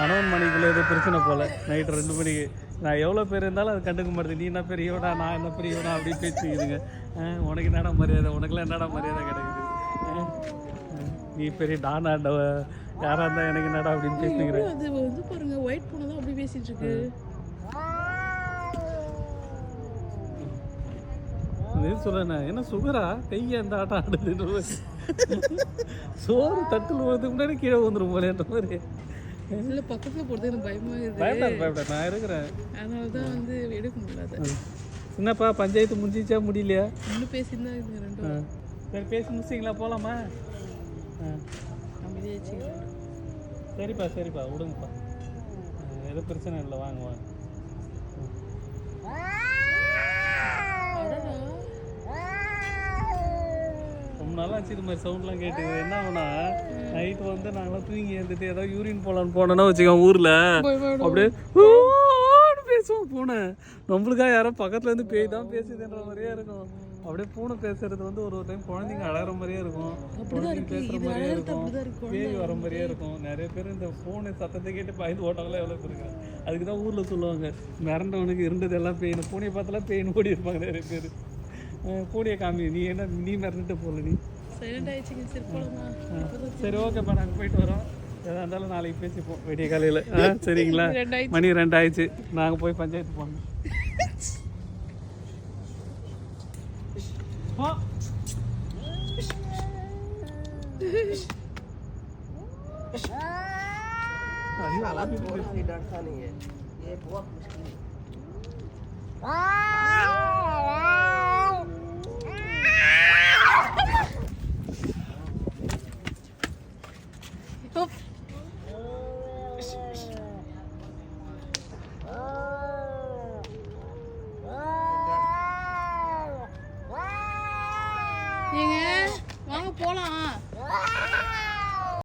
கணவன் மணிக்குள்ள ஏதோ பிரச்சனை போல. நைட்டு ரெண்டு மணிக்கு. நான் எவ்வளோ பேர் இருந்தாலும் அது கண்டுக்க மாட்டேது நீ என்ன பெரியவனா? நான் என்ன பெரியவனா? அப்படி பேசிக்குதுங்க ஆ, உனக்கு என்னடா மரியாதை? உனக்குலாம் என்னடா மரியாதை கிடைக்குது? நீ பெரிய டானா யாராக இருந்தால் எனக்கு என்னடா? அப்படின்னு பேசிக்கிறேன் அது வந்து பாருங்க ஒயிட் பூனை தான் அப்படி பேசிட்டு இருக்கு. சொல்லேண்ணே என்ன? சுகரா? கையை அந்த ஆட்டம் மாதிரி. சோறு தட்டில் முன்னாடி கீழே வந்துடும் போலேன்ற மாதிரி. இல்ல பக்கத்துல போறது எனக்கு பயமா இருக்குது. பயப்படாது பயப்படாது. நான் இருக்கிறேன். அதனால தான் வந்து எடுக்க முடியல அதை என்னப்பா பஞ்சாயத்து முடிஞ்சிச்சா முடியலையா? இன்னும் பேசியிருந்தா இதுங்க ரெண்டும். சரி பேசி முடிச்சிங்களா போகலாமா அமைதியாச்சு சரிப்பா சரிப்பா. விடுங்கப்பா. எதுவும் பிரச்சனை இல்லை. வாங்க வாங்க. நாளாக ஆச்சு இது மாதிரி சவுண்ட்லாம் கேட்டுது. என்ன ஆகுனா நைட்டு வந்து நாங்களாம் தூங்கி எழுந்துட்டு ஏதோ யூரின் போகலான்னு போனோன்னா வச்சுக்கோங்க ஊரில். அப்படியே பேசுவோம் பூனை. நம்மளுக்காக யாரோ பக்கத்துல இருந்து பேய் தான் பேசுதுன்ற மாதிரியே இருக்கும். அப்படியே பூனை பேசுறது வந்து ஒரு ஒரு டைம் குழந்தைங்க அழகிற மாதிரியே இருக்கும். குழந்தைங்க பேசுற மாதிரியே இருக்கும். பேய் வர மாதிரியே இருக்கும். நிறைய பேர் இந்த ஃபோனு சத்தத்தை கேட்டு பயந்து ஓட்டவங்களாம் எவ்வளோ பேர் இருக்காங்க. அதுக்கு தான் ஊரில் சொல்லுவாங்க மிரண்டவனுக்கு இருந்தது எல்லாம் பேய்னு பூனையை பார்த்தாலாம் பேய்னு ஓடி இருப்பாங்க நிறைய பேர். பூனையை காமி நீ என்ன நீ மிரண்டுட்டு போகல நீ சைலண்ட் ஆயிடுச்சுங்க சரி போலாமா சரி ஓகேப்பா நாங்கள் போயிட்டு வரோம் எதா இருந்தாலும் நாளைக்கு பேசிப்போம் விடிய காலையில் ஆ சரிங்களா ரெண்டாயிடுச்சு. மணி ரெண்டு ஆயிடுச்சு நாங்கள் போய் பஞ்சாயத்து போனோம் போ. अरे वाला भी बोल कोई डरता नहीं है ये बहुत मुश्किल है ஏங்க வாங்க போலாம்